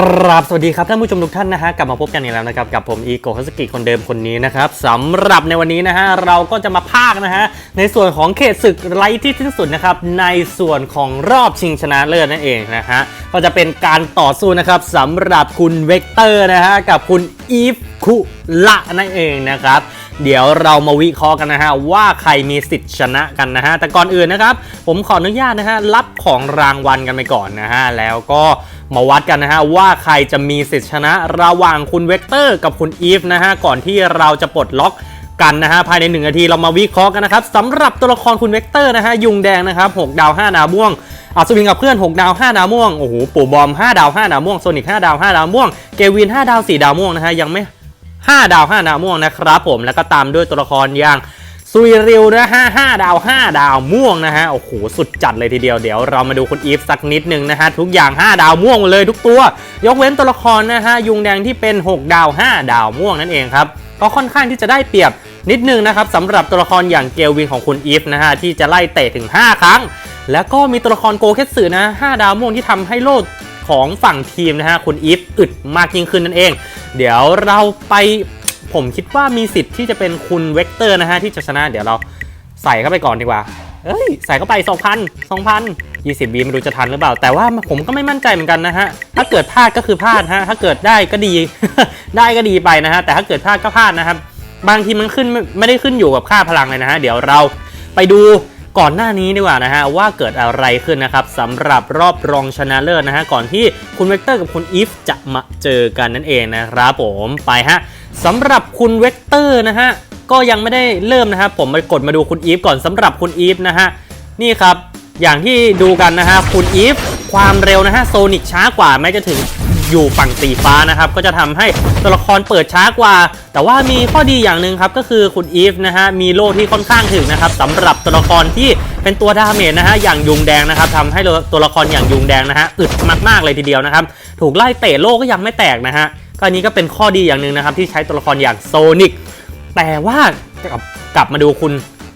กราบสวัสดีครับท่านผู้ชมทุกท่านนะฮะกลับมาพบกันอีกแล้วนะครับกับผมอีโกฮัสกิคนเดิมคนนี้นะครับสำหรับในวันนี้นะฮะเราก็จะมาพากนะฮะในส่วนของเขตศึกไร้ที่สิ้นสุดนะครับในส่วนของรอบชิงชนะเลิศนั่นเองนะฮะก็จะเป็นการต่อสู้นะครับสำหรับคุณเวกเตอร์นะฮะกับคุณอีฟคุละนั่นเองนะครับเดี๋ยวเรามาวิเคราะห์กันนะฮะว่าใครมีสิทธิ์ชนะกันนะฮะแต่ก่อนอื่นนะครับ ผมขออนุญาตนะฮะรับของรางวัลกันไปก่อนนะฮะแล้วก็ มาวัดกันนะฮะว่าใครจะมีสิทธิชนะระหว่างคุณเวกเตอร์กับคุณอีฟนะฮะก่อนที่เราจะปลดล็อกกันนะฮะภายใน 1 นาทีเรามาวิเคราะห์กันนะครับสำหรับตัวละครคุณเวกเตอร์นะฮะยุงแดงนะครับ6ดาว 5 ดาวม่วงอัศวินกับเพื่อน 6 ดาว 5 ดาวม่วงโอ้โหปู่บอม 5 ดาว 5 ดาวม่วงโซนิก 5 ดาว 5 ดาวม่วงเกวิน 5 ดาว 4 ดาวม่วงนะฮะยังไม่ 5 ดาว 5 ดาวม่วงนะครับผมแล้วก็ตามด้วยตัวละครอย่าง ซุยริวนะฮะ5ดาว5ดาวม่วงนะฮะโอ้โหสุดจัดเลยทีเดียวเดี๋ยวเรามาดูคุณอีฟสักนิดหนึ่งนะฮะทุกอย่าง 5 ดาวม่วงหมดเลยทุกตัว ยกเว้นตัวละครนะฮะยุงแดงที่เป็น 6 ดาว 5 ดาวม่วงนั่นเองครับก็ค่อนข้างที่จะได้เปรียบนิดนึงนะครับสำหรับตัวละครอย่างเกลวินของคุณอีฟนะฮะที่จะไล่เตะถึง 5 ครั้ง แล้วก็มีตัวละครโกเคสึนะ5ดาวม่วงที่ทำให้โลดของฝั่งทีมนะฮะคุณอีฟอึดมากยิ่งขึ้นนั่นเอง เดี๋ยวเราไป ผมคิดว่ามีสิทธิ์ที่จะเป็นคุณเวกเตอร์นะฮะที่จะชนะเดี๋ยวเราใส่เข้าไปก่อนดีกว่า เอ้ย ใส่เข้าไป 2,000 2,000 20 บีไม่รู้จะทันหรือเปล่า แต่ว่าผมก็ไม่มั่นใจเหมือนกันนะฮะ ถ้าเกิดพลาดก็คือพลาดฮะ ถ้าเกิดได้ก็ดี ได้ก็ดีไปนะฮะ แต่ถ้าเกิดพลาดก็พลาดนะครับ บางทีมันขึ้นไม่ไม่ได้ขึ้นอยู่กับค่าพลังเลยนะฮะ เดี๋ยวเราไปดูก่อนหน้านี้ดีกว่านะฮะว่าเกิดอะไรขึ้นนะครับสำหรับรอบรองชนะเลิศนะฮะก่อนที่คุณเวกเตอร์กับคุณอีฟจะมาเจอกันนั่นเองนะครับผมไปฮะ สำหรับคุณเวกเตอร์นะฮะก็ยังไม่ได้เริ่มนะครับผมไปกดมาดูคุณอีฟก่อนสำหรับคุณอีฟนะฮะนี่ครับอย่างที่ดูกันนะฮะคุณอีฟความเร็วนะฮะโซนิกช้ากว่าแม้จะถึงอยู่ฝั่งสีฟ้านะครับก็จะทำให้ตัวละครเปิดช้ากว่า แต่ว่ามีข้อดีอย่างหนึ่งครับก็คือคุณอีฟนะฮะมีโล่ที่ค่อนข้างถึงนะครับสำหรับตัวละครที่เป็นตัวดาเมจนะฮะอย่างยุงแดงนะครับทำให้ตัวละครอย่างยุงแดงนะฮะอึดมากๆเลยทีเดียวนะครับ ถูกไล่เตะโล่ก็ยังไม่แตกนะฮะ อันนี้ก็เป็นข้อดีอย่างหนึ่งนะครับที่ใช้ตัวละครอย่างโซนิกแต่ว่ากลับกลับมาดูคุณ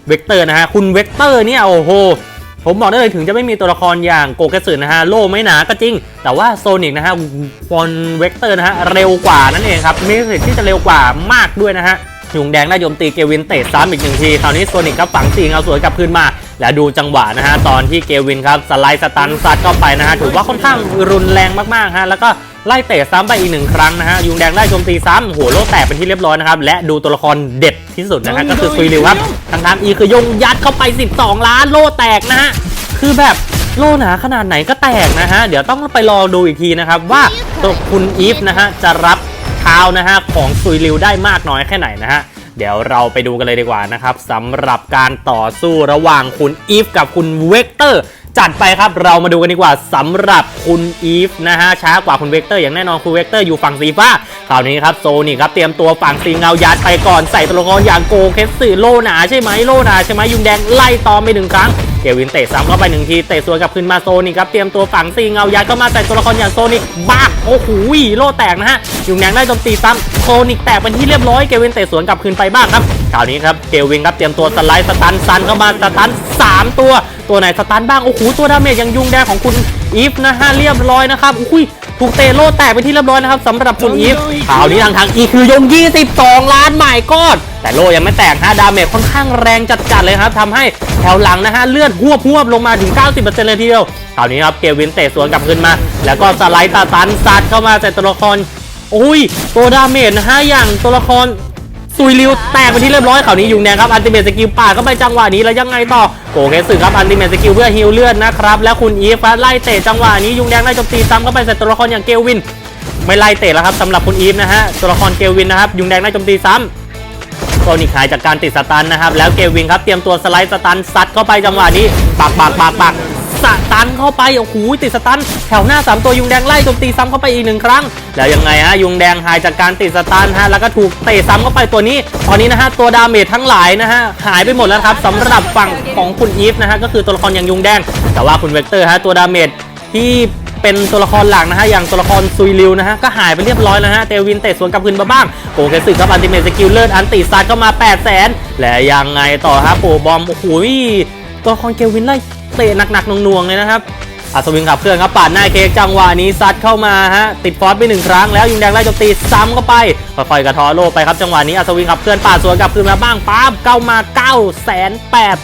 เวกเตอร์นะฮะคุณเวกเตอร์เนี่ยโอ้โหผมบอกได้เลยถึงจะไม่มีตัวละครอย่างโกเกสึนะฮะโล่ไม่หนาก็จริง แต่ว่าโซนิกนะฮะฟอนเวกเตอร์นะฮะเร็วกว่านั่นเองครับมีสิทธิ์ที่จะเร็วกว่ามากด้วยนะฮะยุงแดงได้โจมตีเกวินเตะซ้ำอีกหนึ่งทีคราวนี้โซนิกครับฝังตีเอาสวยกลับคืนมา แล้วดูจังหวะนะฮะตอนที่เกวินครับสไลด์สตันซัดเข้าไปนะฮะถือว่าค่อนข้างรุนแรงมากๆฮะแล้วก็ ไล่เตะซ้ำไปอีกหนึ่งครั้งนะฮะยุงแดงได้โจมตีซ้ำหัวโล่แตกเป็นที่เรียบร้อยนะครับและดูตัวละครเด็ดที่สุดนะฮะก็คือซุยริวครับทางทางอีคือยงยัดเข้าไป 12 ล้านโล่แตกนะฮะคือแบบโล่หนาขนาดไหนก็แตกนะฮะเดี๋ยวต้องไปรอดูอีกทีนะครับว่าตัวคุณอีฟนะฮะจะรับเท้านะฮะของซุยริวได้มากน้อยแค่ไหนนะฮะ เดี๋ยวเราไปดูกันเลยดีกว่านะครับสำหรับการต่อสู้ระหว่างคุณอีฟกับคุณเวกเตอร์จัดไปครับเรามาดูกันดีกว่าสำหรับคุณอีฟนะฮะช้ากว่าคุณเวกเตอร์อย่างแน่นอนคุณเวกเตอร์อยู่ฝั่งสีฟ้าคราวนี้ครับโซนี่ครับเตรียมตัวฝั่งสีเงายัดไปก่อนใส่ตัวละครอย่างโกเคสสึโลหนาใช่ไหมโลหนาใช่ไหมยุงแดงไล่ตอมไปหนึ่งครั้ง เกวินเตะซ้ำเข้าไปหนึ่งที เตะสวนกลับขึ้นมาโซนี่ครับ เตรียมตัวฝังซีเงายัดก็มาใส่ตัวละครอย่างโซนิกบ้าโอ้โหโลแตกนะฮะอยู่แนงได้โจมตีซ้ำโซนิกแตกเป็นที่เรียบร้อย เกวินเตะสวนกลับคืนไปบ้างครับคราวนี้ครับ เกวินครับเตรียมตัวสไลด์สตันซันเข้ามาสตันสามตัว ตัวไหนสตันบ้าง โอ้โห ตัวดาเมจยังยุ่งแดงของคุณอีฟนะฮะเรียบร้อยนะครับ อุ้ย ถูกเตะโลแตกไปที่เรียบร้อยนะครับสำหรับคุณอีฟข่าวนี้ทางทางอีคือยง 22 ล้านหมายก้อน แต่โลยังไม่แตกฮะดาเมจค่อนข้างแรงจัดๆเลยครับทำให้แถวหลังนะฮะเลือดหวพวบลงมาถึง 90%เลยทีเดียวข่าวนี้ครับเกวินเตะสวนกลับขึ้นมา แล้วก็สไลด์ตาตันซัดเข้ามาใส่ตัวละครอุ้ยตัวดาเมจนะฮะอย่างตัวละคร ซุยริวแตกไปที่เรียบร้อยข่าวนี้ยุงแดงครับอันติเมตสกิลป่าดเข้าไปจังหวะนี้แล้วยังไงต่อโกเคสึครับอันติเมตสกิลเพื่อฮิลเลือดนะครับแล้วคุณอีฟไล่เตะจังหวะนี้ยุงแดงได้โจมตีซ้ำเข้าไปใส่ตัวละครอย่างเกลวิน ไม่ไล่เตะแล้วครับสำหรับคุณอีฟนะฮะตัวละครเกลวินนะครับยุงแดงได้โจมตีซ้ำโซนิกหายจากการติดสตันนะครับ แล้วเกลวินครับ เตรียมตัวสไลด์สตันซัดเข้าไปจังหวะนี้ ปักปักปักปัก สตันเข้าไปโอ้โหติดสตันแถวหน้า 3 ตัวยุงแดงไล่โจมตีซ้ำเข้าไปอีกหนึ่งครั้ง แล้วยังไงฮะยุงแดงหายจากการติดสตันฮะแล้วก็ถูกเตะซ้ำเข้าไปตัวนี้ ตอนนี้นะฮะตัวดาเมจทั้งหลายนะฮะหายไปหมดแล้วครับสำหรับฝั่งของคุณอีฟนะฮะก็คือตัวละครอย่างยุงแดง แต่ว่าคุณเวกเตอร์ฮะตัวดาเมจที่เป็นตัวละครหลักนะฮะ อย่างตัวละครซุยริวนะฮะ ก็หายไปเรียบร้อยแล้วฮะ เตวินเตะสวนกลับคืนมาบ้างโกเคสึครับอันติเมตสกิลเลิศอันติซัดก็มา 8 0 0แสนและยังไงต่อฮะโปบอม โอ้โหตัวละครเกลวินไล่ เตะหนักๆน่วงๆเลยนะครับอัศวินขับเคลื่อนครับปาดหน้าเค้กจังหวะนี้ซัดเข้ามาฮะติดฟอสไปหนึ่งครั้งแล้วยุงแดงไล่โจมตีซ้ำเข้าไปค่อยๆกระทอโลไปครับจังหวะนี้อัศวินขับเคลื่อนปาดสวนกลับคืนมาบ้างปั๊บเก้ามา9ก้าแสนแปด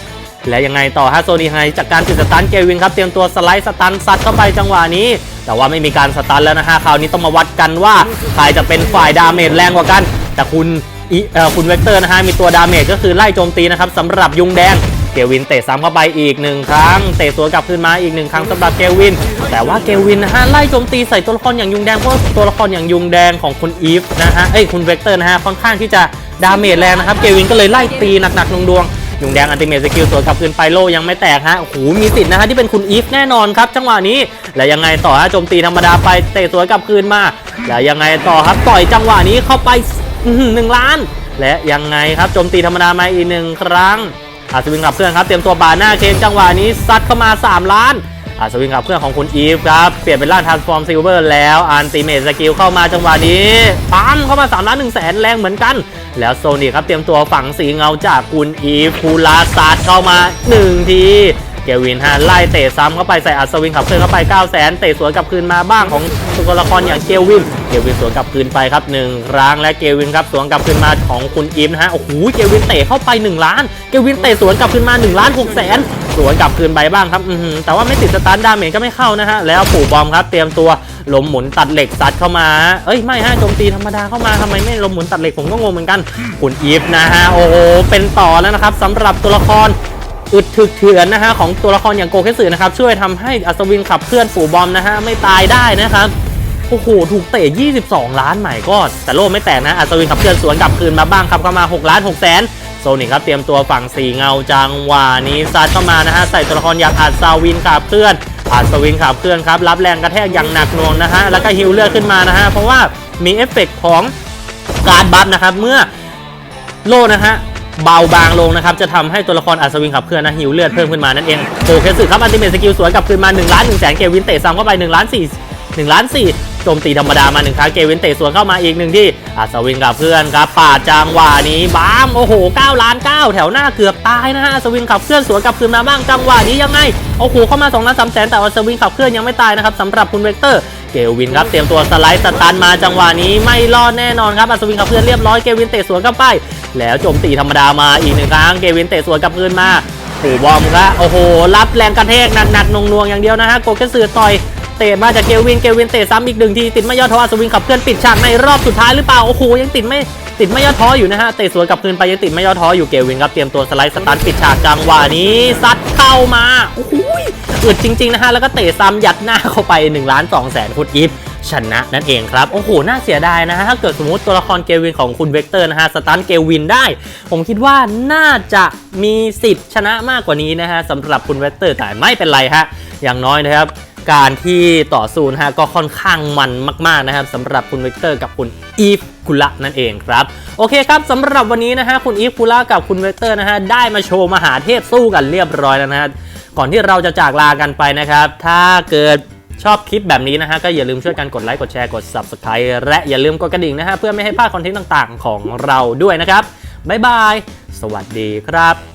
และยังไงต่อฮะโซนีไฮจากการติดสตันเกวินครับเตรียมตัวสไลด์สตันซัดเข้าไปจังหวะนี้ แต่ว่าไม่มีการสตันแล้วนะฮะคราวนี้ต้องมาวัดกันว่าใครจะเป็นฝ่ายดาเมจแรงกว่ากัน แต่คุณอิเอ่อคุณเวกเตอร์นะฮะมีตัวดาเมจก็คือไล่โจมตีนะครับสำหรับยุงแดง เกวินเตะซ้ำเข้าไปอีกหนึ่งครั้ง เตะสวนกลับคืนมาอีกหนึ่งครั้งสำหรับเกวิน แต่ว่าเกวินนะฮะไล่โจมตีใส่ตัวละครอย่างยุงแดงเพราะว่าตัวละครอย่างยุงแดงของคุณอีฟนะฮะเอ้ยคุณเวกเตอร์นะฮะค่อนข้างที่จะดาเมจแรงนะครับเกวินก็เลยไล่ตีหนักๆดวงๆยุงแดงอันติเมทสกิลสวนกลับคืนไปโลยังไม่แตกฮะโอ้โหมีสิทธิ์นะฮะที่เป็นคุณอีฟแน่นอนครับจังหวะนี้แล้วยังไงต่อฮะโจมตีธรรมดาไปเตะสวนกลับคืนมาแล้วยังไงต่อครับต่อยจังหวะนี้เข้าไปอื้อหือหนึ่งล้าน และยังไงครับโจมตีธรรมดามาอีกหนึ่งครั้ง อาสวิงขับเพื่อนครับเตรียมตัวบาหน้าเค้กจังหวะนี้ซัดเข้ามา 3 ล้านอาสวิงขับเพื่อนของคุณอีฟครับเปลี่ยนเป็นร่างทรานส์ฟอร์มซิลเวอร์แล้วอันติเมทสกิลเข้ามาจังหวะนี้ปั้มเข้ามา3ล้าน1แสนแรงเหมือนกัน แล้วโซนิคครับเตรียมตัวฝังสีเงาจากคุณอีฟคูลาซัดเข้ามา 1 ที เกวินฮะไล่เตะซ้ำเข้าไปใส่อัศวินขับเคลื่อนเข้าไป 9 0 0 0 0 0เตะสวนกลับคืนมาบ้างของตัวละครอย่างเกวิน เกวินสวนกลับคืนไปครับหนึ่งครั้งและเกวินครับสวนกลับคืนมาของคุณอีฟนะฮะโอ้โหเกวินเตะเข้าไป 1 ล้าน เกวินเตะสวนกลับคืนมา1ล้าน6แสนสวนกลับคืนไปบ้างครับอืแต่ว่าไม่ติดสตาร์ดาเมจก็ไม่เข้านะฮะแล้วปู่บอมครับเตรียมตัวลมหมุนตัดเหล็กซัดเข้ามาเอ้ยไม่ฮะโจมตีธรรมดาเข้ามาทำไมไม่ลมหมุนตัดเหล็กผมก็งงเหมือนกันคุณอีฟนะฮะโอ้โหเป็นต่อแล้วนะครับสำหรับตัวละคร อึดถึกเถือนนะฮะของตัวละครอย่างโกเคสึนะครับช่วยทำให้อัศวินขับเคลื่อนปูบอมนะฮะไม่ตายได้นะครับโอ้โหถูกเตะ 22 ล้านใหม่ก็แต่โลกไม่แตกนะอัศวินขับเคลื่อนสวนกลับคืนมาบ้างครับเข้ามา 6 ล้าน6แสนโซนิคครับเตรียมตัวฝั่งสีเงาจังหวะนี้ซัดเข้ามานะฮะใส่ตัวละครอย่างอัศวินขับเคลื่อนอัศวินขับเคลื่อนครับรับแรงกระแทกอย่างหนักหน่วงนะฮะแล้วก็ฮิวเลือดขึ้นมานะฮะเพราะว่ามีเอฟเฟกต์ของการบัฟนะครับเมื่อโล่นะฮะ เบาบางลงนะครับจะทำให้ตัวละครอัศวินขับเคลื่อนนะหิวเลือดเพิ่มขึ้นมานั่นเองโอเคสุดครับอันติเมทสกิลสวนกลับคืนมา1ล้านหนึ่งแสนเกวินเตะซ้ำเข้าไป1ล้าน4 1ล้าน4 โจมตีธรรมดามาหนึ่งครั้งเกวินเตะสวนเข้ามาอีกหนึ่งที่อัศวินกับเพื่อนครับปาดจังหวะนี้บ้ามโอ้โห9ล้าน9แถวหน้าเกือบตายนะฮะอัศวินขับเคลื่อนสวนกลับคืนมาบ้างจังหวะนี้ยังไงโอ้โหเข้ามา2ล้าน3แสนแต่อัศวินขับเคลื่อนยังไม่ตายนะครับสำหรับคุณเวกเตอร์เกวินครับเตรียมตัวสไลด์สตันมาจังหวะนี้ไม่รอดแน่นอนครับอัศวินขับเพื่อนเรียบร้อยเกวินเตะสวนกลับไป แล้วโจมตีธรรมดามาอีกหนึ่งครั้งเกวินเตะสวนกลับคืนมาปู่บอมครับโอ้โห รับแรงกระแทกหนักๆหน่วงๆอย่างเดียวนะฮะโกเกสือต่อย เตะมาจากเกวิน เกวินเตะซ้ำอีกหนึ่งทีติดไม่ย่อท้ออัศวินขับเคลื่อนปิดฉากในรอบสุดท้ายหรือเปล่า โอ้โหยังติดไม่ติดไม่ย่อท้ออยู่นะฮะ เตะสวนกลับคืนไปยังติดไม่ย่อท้ออยู่เกวินครับเตรียมตัวสไลด์สตันปิดฉากจังหวะนี้ซัดเข้ามา โอ้โหอึดจริงๆนะฮะแล้วก็เตะซ้ำยัดหน้าเข้าไป1ล้าน2แสนฟุตอีฟชนะนั่นเองครับ โอ้โห น่าเสียดายนะฮะ ถ้าเกิดสมมติตัวละครเกวินของคุณเวกเตอร์นะฮะ สตันเกวินได้ ผมคิดว่าน่าจะมีสิทธิ์ชนะมากกว่านี้นะฮะสำหรับคุณเวกเตอร์แต่ไม่เป็นไรฮะ อย่างน้อยนะครับ การที่ต่อสู้นะฮะก็ค่อนข้างมันมาก ๆนะครับสำหรับคุณเวกเตอร์กับคุณอีฟคุละนั่นเองครับ โอเคครับสำหรับวันนี้นะฮะคุณอีฟคุละกับคุณเวกเตอร์นะฮะได้มาโชว์มหาเทพสู้กันเรียบร้อยแล้วนะฮะก่อนที่เราจะจากลากันไปนะครับ ถ้าเกิดชอบคลิปแบบนี้นะฮะก็อย่าลืมช่วยกันกดไลค์กดแชร์กด Subscribe และอย่าลืมกดกระดิ่งนะฮะเพื่อไม่ให้พลาดคอนเทนต์ต่างๆ ของเราด้วยนะครับบ๊ายบาย สวัสดีครับ